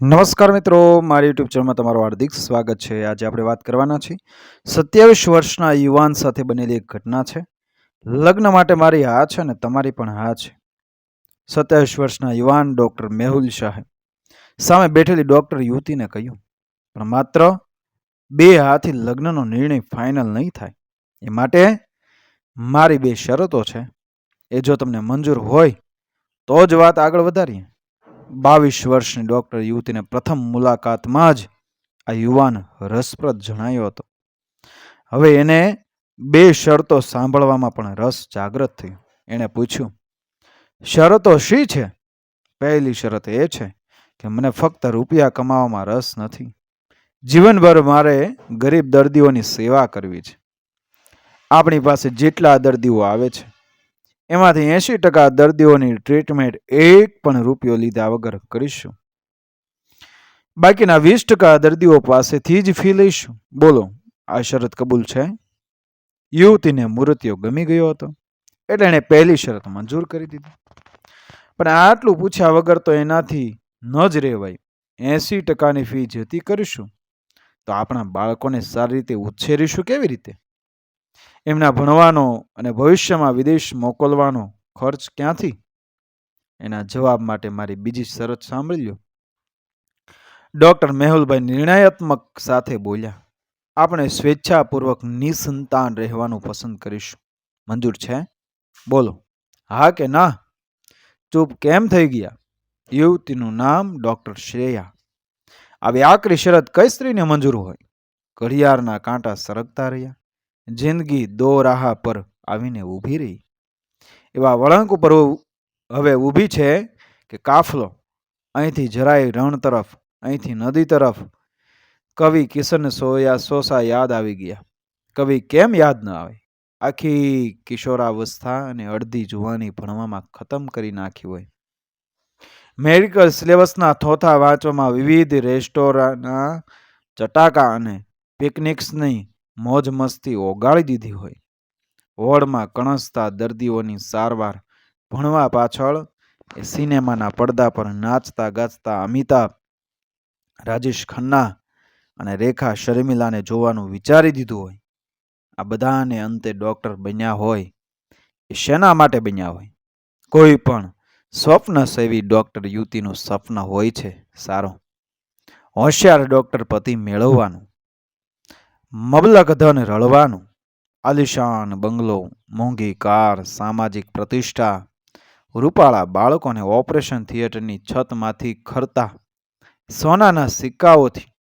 નમસ્કાર મિત્રો, મારી યુટ્યુબ ચેનલમાં તમારું હાર્દિક સ્વાગત છે. આજે આપણે વાત કરવાના છીએ. સત્યાવીસ વર્ષના યુવાન સાથે બનેલી એક ઘટના છે. લગ્ન માટે મારી હા છે ને તમારી પણ હા છે. સત્યાવીસ વર્ષના યુવાન ડૉક્ટર મેહુલ શાહે સામે બેઠેલી ડૉક્ટર યુવતીને કહ્યું, પણ માત્ર બે હાથી લગ્નનો નિર્ણય ફાઇનલ નહીં થાય. એ માટે મારી બે શરતો છે. એ જો તમને મંજૂર હોય તો જ વાત આગળ વધારીએ. બાવીસ વર્ષની ડૉક્ટર યુવતીને પ્રથમ મુલાકાતમાં જ આ યુવાન રસપ્રદ જણાયો હતો. હવે એને બે શરતો સાંભળવામાં પણ રસ જાગ્રત થયો. એણે પૂછ્યું, શરતો શી છે? પહેલી શરત એ છે કે મને ફક્ત રૂપિયા કમાવામાં રસ નથી. જીવનભર મારે ગરીબ દર્દીઓની સેવા કરવી છે. આપણી પાસે જેટલા દર્દીઓ આવે છે એમાંથી એંશી ટકા દર્દીઓની ટ્રીટમેન્ટ એક પણ રૂપિયો લીધા વગર કરીશું. બાકીના વીસ ટકા દર્દીઓ પાસેથી જ ફી લઈશું. બોલો, આ શરત કબૂલ છે? યુવતીને મૂર્તિઓ ગમી ગયો હતો, એટલે એણે પહેલી શરત મંજૂર કરી દીધી. પણ આટલું પૂછ્યા વગર તો એનાથી ન જ રહેવાય. એંસી ટકાની ફી જતી કરીશું. તો આપણા બાળકોને સારી રીતે ઉછેરીશું કેવી રીતે? એમના ભણવાનો અને ભવિષ્યમાં વિદેશ મોકલવાનો ખર્ચ ક્યાંથી? એના જવાબ માટે મારી બીજી શરત સાંભળી લો ડૉક્ટર મેહુલભાઈ નિર્ણયાત્મક સાથે બોલ્યા, આપણે સ્વેચ્છાપૂર્વક નિસંતાન રહેવાનું પસંદ કરીશું. મંજૂર છે? બોલો. હા કે ના? ચૂપ કેમ થઈ ગયા? યુવતીનું નામ ડૉક્ટર શ્રેયા. આવી આકરી શરત કઈ સ્ત્રીને મંજૂર હોય? ઘડિયાળના કાંટા સરકતા રહ્યા. જિંદગી દો રાહા પર આવીને ઊભી રહી. એવા વળાંક ઉપર હવે ઊભી છે કે કાફલો અહીંથી જરાય રણ તરફ, અહીંથી નદી તરફ, કવિ કિશન સોયા સોસા યાદ આવી ગયા. કવિ કેમ યાદ ન આવે? આખી કિશોરાવસ્થા અને અડધી જુવાની ભણવામાં ખતમ કરી નાખી હોય. મેડિકલ સિલેબસના થોથા વાંચવામાં વિવિધ રેસ્ટોરાંના ચટાકા અને પિકનિક્સની મોજ મસ્તી ઓગાળી દીધી હોય. વોર્ડમાં કણસતા દર્દીઓની સારવાર, ભણવા પાછળ એ સિનેમાના પડદા પર નાચતા ગાચતા અમિતાભ રાજેશ ખન્ના અને રેખા શર્મિલાને જોવાનું વિચારી દીધું હોય. આ બધાને અંતે ડૉક્ટર બન્યા હોય. એ શેના માટે બન્યા હોય? કોઈ પણ સ્વપ્ન સેવી ડૉક્ટર યુવતીનું સ્વપ્ન હોય છે, સારો. હોશિયાર ડૉક્ટર પતિ મેળવવાનું. મબલક ધન રળવાનું. આલિશાન બંગલો, મોંઘી કાર, સામાજિક પ્રતિષ્ઠા. રૂપાળા બાળકોને ઓપરેશન થિયેટરની છતમાંથી ખરતા. સોનાના સિક્કાઓથી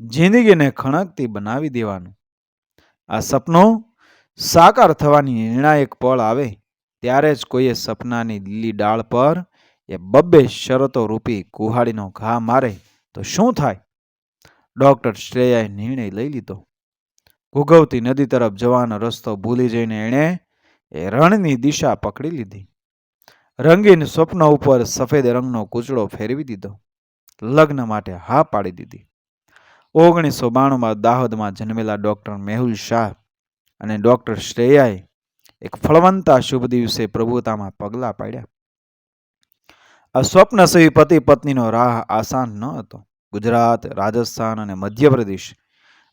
જિંદગીને ખણકતી બનાવી દેવાનું. આ સપનું સાકાર થવાની નિર્ણાયક પળ આવે ત્યારે જ કોઈએ સપનાની લીલી ડાળ પર એ બબ્બે શરતો રૂપી કુહાડીનો ઘા મારે તો શું થાય? ડૉક્ટર શ્રેયાએ નિર્ણય લઈ લીધો. ઘૂઘવતી નદી તરફ જવાનો રસ્તો ભૂલી જઈને એણે એ રણની દિશા પકડી લીધી. રંગીન સ્વપ્ન ઉપર સફેદ રંગનો કૂચડો ફેરવી દીધો. લગ્ન માટે હા પાડી દીધી. ઓગણીસો બાણુંમાં દાહોદમાં જન્મેલા ડૉક્ટર મેહુલ શાહ અને ડૉક્ટર શ્રેયાએ એક ફળવંતા શુભ દિવસે પ્રભુતામાં પગલાં પાડ્યા. આ સ્વપ્ન સહી પતિ પત્નીનો રાહ આસાન ન હતો. ગુજરાત, રાજસ્થાન અને મધ્યપ્રદેશ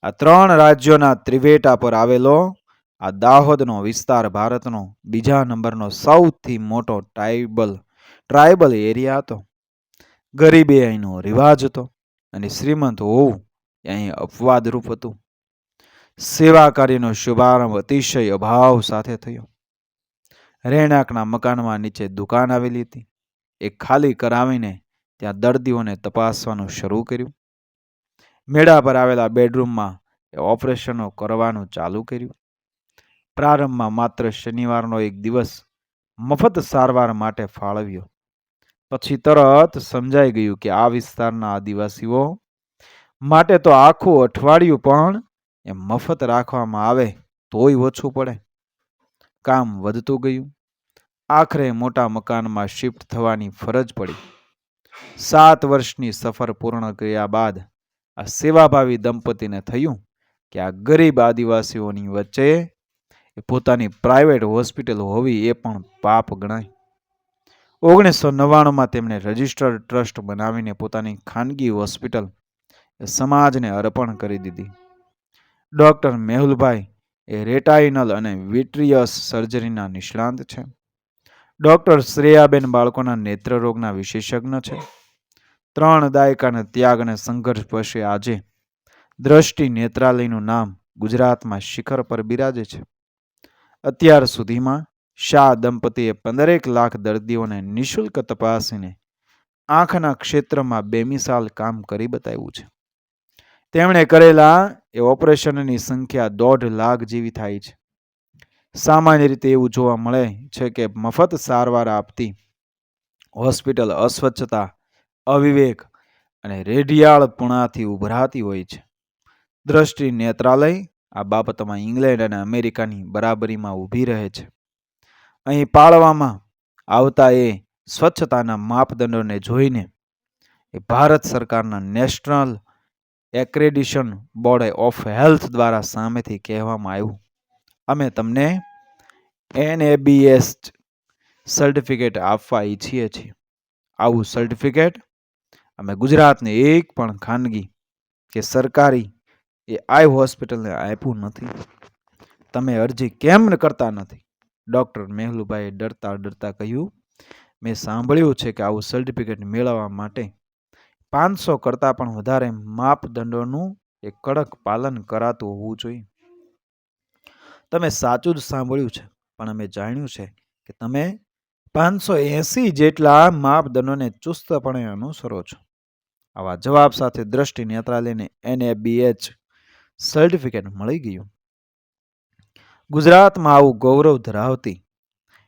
આ ત્રણ રાજ્યોના ત્રિવેટા પર આવેલો, આ દાહોદનો વિસ્તાર ભારતનો, બીજા નંબરનો સૌથી મોટો ટ્રાઇબલ ટ્રાઇબલ એરિયા હતો. ગરીબી અહીંનો રિવાજ હતો અને શ્રીમંત હોવું અહીં અપવાદરૂપ હતું. સેવા કાર્યનો શુભારંભ અતિશય અભાવ સાથે થયો. રહેણાંકના મકાનમાં નીચે દુકાન આવેલી હતી. એ ખાલી કરાવીને ત્યાં દર્દીઓને તપાસવાનું શરૂ કર્યું. મેળા પર આવેલા બેડરૂમમાં એ ઓપરેશનો કરવાનું ચાલુ કર્યું. પ્રારંભમાં માત્ર શનિવારનો એક દિવસ મફત સારવાર માટે ફાળવ્યો. પછી તરત સમજાઈ ગયું કે આ વિસ્તારના આદિવાસીઓ માટે તો આખું અઠવાડિયું પણ એ મફત રાખવામાં આવે તોય ઓછું પડે. કામ વધતું ગયું. આખરે મોટા મકાનમાં શિફ્ટ થવાની ફરજ પડી. સાત વર્ષની સફર પૂર્ણ કર્યા બાદ આ સેવાભાવી દંપતીને થયું કે આ ગરીબ આદિવાસીઓની વચ્ચે એ પોતાની પ્રાઇવેટ હોસ્પિટલ હોવી એ પણ પાપ ગણાય. ઓગણીસો નવ્વાણુંમાં તેમણે રજિસ્ટર્ડ ટ્રસ્ટ બનાવીને પોતાની ખાનગી હોસ્પિટલ સમાજને અર્પણ કરી દીધી. ડૉક્ટર મેહુલભાઈ એ રેટાઇનલ અને વિટ્રિયસ સર્જરીના નિષ્ણાંત છે. ડૉક્ટર શ્રેયાબેન બાળકોના નેત્રરોગના વિશેષજ્ઞ છે. ત્રણ દાયકાના ત્યાગ સંઘર્ષ પછી આજે દ્રષ્ટિ નેત્રાલયનું નામ ગુજરાતમાં શિખર પર બિરાજે છે. અત્યાર સુધીમાં શાહ દંપતીએ પંદરેક લાખ દર્દીઓને નિઃશુલ્ક તપાસીને આંખના ક્ષેત્રમાં બેમિસાલ કામ કરી બતાવ્યું છે. તેમણે કરેલા એ ઓપરેશનની સંખ્યા દોઢ લાખ જેવી થાય છે. સામાન્ય રીતે એવું જોવા મળે છે કે મફત સારવાર આપતી હોસ્પિટલ અસ્વચ્છતા અવિવેક અને રેડિયાળપણાથી ઉભરાતી હોય છે. દ્રષ્ટિ નેત્રાલય, આ બાબતમાં ઇંગ્લેન્ડ અને અમેરિકાની બરાબરીમાં ઊભી રહે છે. અહીં પાળવામાં આવતા એ સ્વચ્છતાના માપદંડોને જોઈને એ ભારત સરકારના national accreditation board of health દ્વારા સામેથી કહેવામાં આવ્યું. અમે તમને એનએબીએસ સર્ટિફિકેટ આપવા ઈચ્છીએ છીએ. આવું સર્ટિફિકેટ અમે ગુજરાતની એક પણ ખાનગી કે સરકારી એ આઈ હોસ્પિટલને આપ્યું નથી. તમે અરજી કેમ કરતા નથી? ડૉક્ટર મેહલુભાઈએ ડરતા ડરતા કહ્યું, મેં સાંભળ્યું છે કે આવું સર્ટિફિકેટ મેળવવા માટે પાંચસો કરતાં પણ વધારે માપદંડોનું એ કડક પાલન કરાતું હોવું જોઈએ. તમે સાચું જ સાંભળ્યું છે, પણ અમે જાણ્યું છે કે તમે પાંચસો એંસી જેટલા માપદંડોને ચુસ્તપણે અનુસરો છો. આવા જવાબ સાથે દ્રષ્ટિ નેત્રાલયને એનએબીએચ સર્ટિફિકેટ મળી ગયું. ગુજરાતમાં આવું ગૌરવ ધરાવતી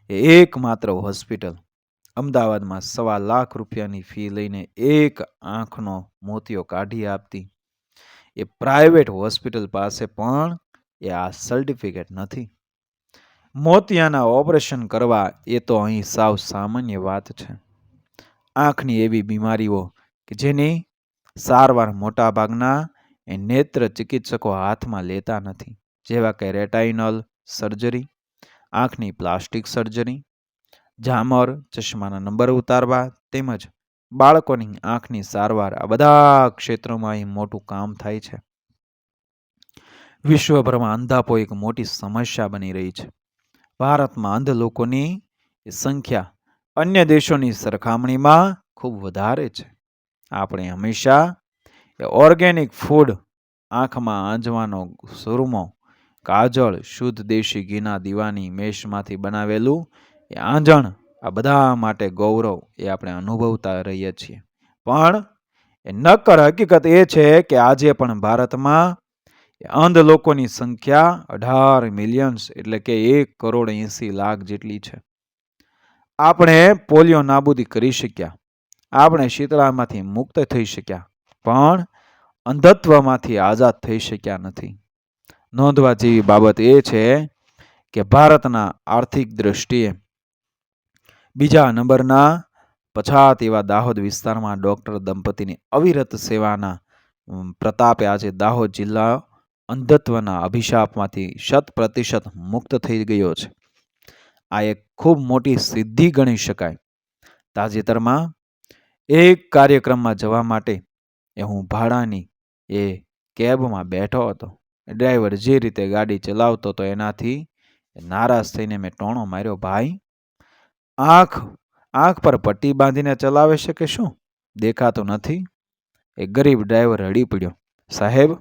એ એકમાત્ર હોસ્પિટલ. અમદાવાદમાં સવા લાખ રૂપિયાની ફી લઈને એક આંખનો મોતિયો કાઢી આપતી. એ પ્રાઇવેટ હોસ્પિટલ પાસે પણ એ આ સર્ટિફિકેટ નથી. મોતિયાના ઓપરેશન કરવા, એ તો અહીં સાવ સામાન્ય વાત છે. આંખની એવી બીમારીઓ કે જેની સારવાર મોટાભાગના એ નેત્ર ચિકિત્સકો હાથમાં લેતા નથી, જેવા કે રેટાઇનલ સર્જરી, આંખની પ્લાસ્ટિક સર્જરી, ઝામર, ચશ્માના નંબર ઉતારવા, તેમજ બાળકોની આંખની સારવાર, આ બધા ક્ષેત્રોમાં અહીં મોટું કામ થાય છે. વિશ્વભરમાં અંધાપો એક મોટી સમસ્યા બની રહી છે. ભારતમાં અંધ લોકોની સંખ્યા અન્ય દેશોની સરખામણીમાં ખૂબ વધારે છે. આપણે હંમેશા ઓર્ગેનિક ફૂડ આંખમાં આંજવાનો સુરમો, કાજળ, શુદ્ધ દેશી ઘીના દીવાની મેષમાંથી બનાવેલું એ આંજણ, આ બધા માટે ગૌરવ એ આપણે અનુભવતા રહીએ છીએ. પણ એ નક્કર હકીકત એ છે કે આજે પણ ભારતમાં અંધ લોકોની સંખ્યા અઢાર મિલિયન્સ એટલે કે એક કરોડ એંસી લાખ જેટલી છે. આપણે પોલિયો નાબૂદી કરી શક્યા. આપણે શીતળામાંથી મુક્ત થઈ શક્યા. પણ અંધત્વમાંથી આઝાદ થઈ શક્યા નથી. નોંધવા જેવી બાબત એ છે કે ભારતના આર્થિક દ્રષ્ટિએ બીજા નંબરના પછાત એવા દાહોદ વિસ્તારમાં ડૉક્ટર દંપતીની અવિરત સેવાના પ્રતાપે આજે દાહોદ જિલ્લા અંધત્વના અભિશાપમાંથી શત પ્રતિશત મુક્ત થઈ ગયો છે. આ એક ખૂબ મોટી સિદ્ધિ ગણી શકાય. તાજેતરમાં એક કાર્યક્રમમાં જવા માટે એ હું ભાડાની એ કેબમાં બેઠો હતો. ડ્રાઈવર જે રીતે ગાડી ચલાવતો હતો એનાથી નારાજ થઈને મેં ટોણો માર્યો, ભાઈ, આંખ આંખ પર પટ્ટી બાંધીને ચલાવે છે કે શું? દેખાતું નથી. એ ગરીબ ડ્રાઈવર હળી પડ્યો. સાહેબ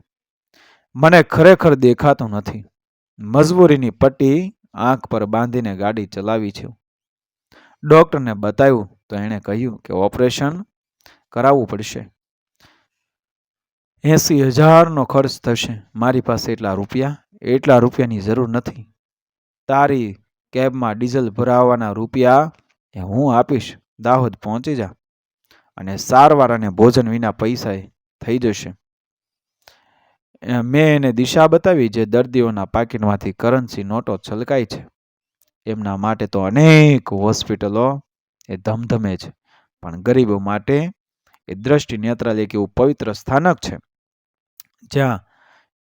મને ખરેખર દેખાતું નથી. મજબૂરીની પટ્ટી આંખ પર બાંધીને ગાડી ચલાવી છે. ડૉક્ટરને બતાવ્યું તો એણે કહ્યું કે ઓપરેશન કરાવવું પડશે. એંસી હજારનો ખર્ચ થશે. મારી પાસે એટલા રૂપિયા, એટલા રૂપિયાની જરૂર નથી. તારી કેબમાં ડીઝલ ભરાવવાના રૂપિયા એ હું આપીશ. દાહોદ પહોંચી જા. અને સારવાર અને ભોજન વિના પૈસા થઈ જશે. મેં એને દિશા બતાવી જે દર્દીઓના પાકીટમાંથી કરન્સી નોટો છલકાય છે. એમના માટે તો અનેક હોસ્પિટલો એ ધમધમે છે, પણ ગરીબો માટે એ દ્રષ્ટિ નેત્રાલય એક એવું પવિત્ર સ્થાનક છે, જ્યાં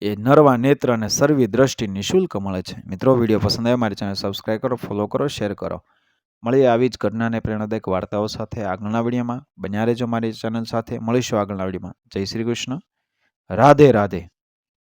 એ નરવા નેત્ર અને સર્વી દ્રષ્ટિ નિઃશુલ્ક મળે છે. મિત્રો, વીડિયો પસંદ આવે મારી ચેનલ સબસ્ક્રાઈબ કરો ફોલો કરો શેર કરો. મળીએ આવી જ ઘટનાને પ્રેરણાદાયક વાર્તાઓ સાથે આગળના વિડીયોમાં. બન્યા રહેજો મારી ચેનલ સાથે. મળીશું આગળના વિડીયોમાં. જય શ્રી કૃષ્ણ. રાધે રાધે.